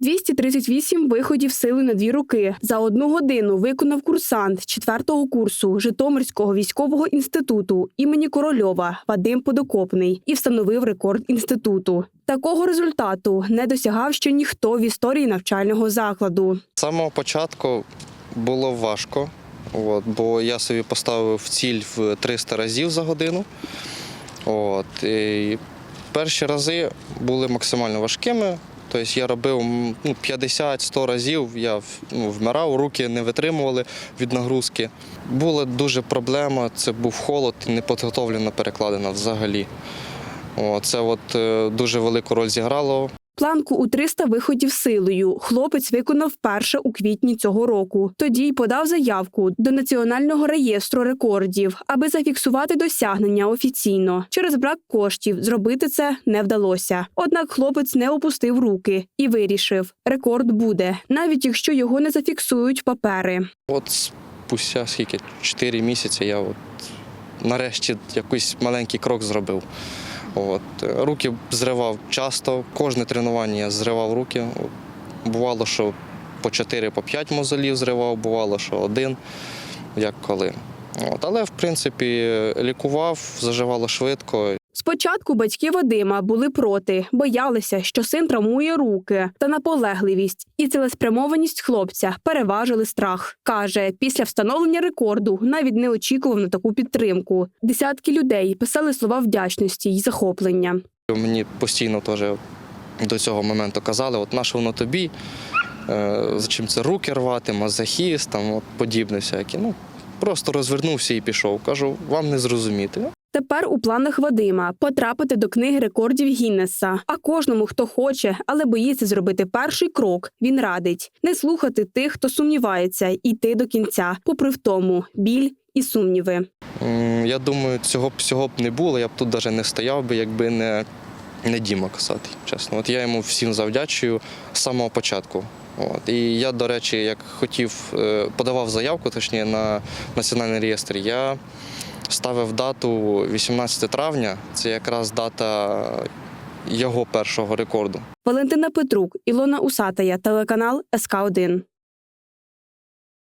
238 виходів сили на дві руки. За одну годину виконав курсант четвертого курсу Житомирського військового інституту імені Корольова Вадим Подокопний і встановив рекорд інституту. Такого результату не досягав ще ніхто в історії навчального закладу. З самого початку було важко, от, бо я собі поставив ціль в 300 разів за годину. От, і перші рази були максимально важкими. Тобто я робив ну, 50-100 разів, я ну, вмирав, руки не витримували від нагрузки. Була дуже проблема, це був холод неподготовлена перекладина взагалі. О, це от, е, дуже велику роль зіграло Планку у 300 виходів силою хлопець виконав вперше у квітні цього року. Тоді й подав заявку до національного реєстру рекордів, аби зафіксувати досягнення офіційно. Через брак коштів зробити це не вдалося. Однак хлопець не опустив руки і вирішив: рекорд буде, навіть якщо його не зафіксують папери. От спустя скільки? Чотири місяці я от нарешті якийсь маленький крок зробив. От. е, Руки зривав часто, кожне тренування я зривав руки. Бувало, що по 4 по 5 мозолів зривав, бувало, що один, як коли. От. Але, в принципі, лікував, заживало швидко. Спочатку батьки Вадима були проти, боялися, що син травмує руки, та наполегливість і цілеспрямованість хлопця переважили страх. каже, після встановлення рекорду навіть не очікував на таку підтримку. Десятки людей писали слова вдячності й захоплення. Мені постійно теж до цього моменту казали, от наше воно тобі, е, зачем це руки рвати, мазохіст, там подібне всяке. Ну, просто розвернувся і пішов. Кажу, вам не зрозуміти. Тепер у планах Вадима потрапити до книги рекордів Гіннеса. А кожному, хто хоче, але боїться зробити перший крок, він радить не слухати тих, хто сумнівається, йти до кінця, попри втому, біль і сумніви. Я думаю, цього б всього б не було, я б тут навіть не стояв би, якби не, не Діма Косатий, чесно. От я йому всім завдячую з самого початку. От. І я, до речі, як хотів, е, подавав заявку, точніше, на національний реєстр, я ставив дату 18 травня, це якраз дата його першого рекорду. Валентина Петрук, Ілона Усатая, телеканал СК 1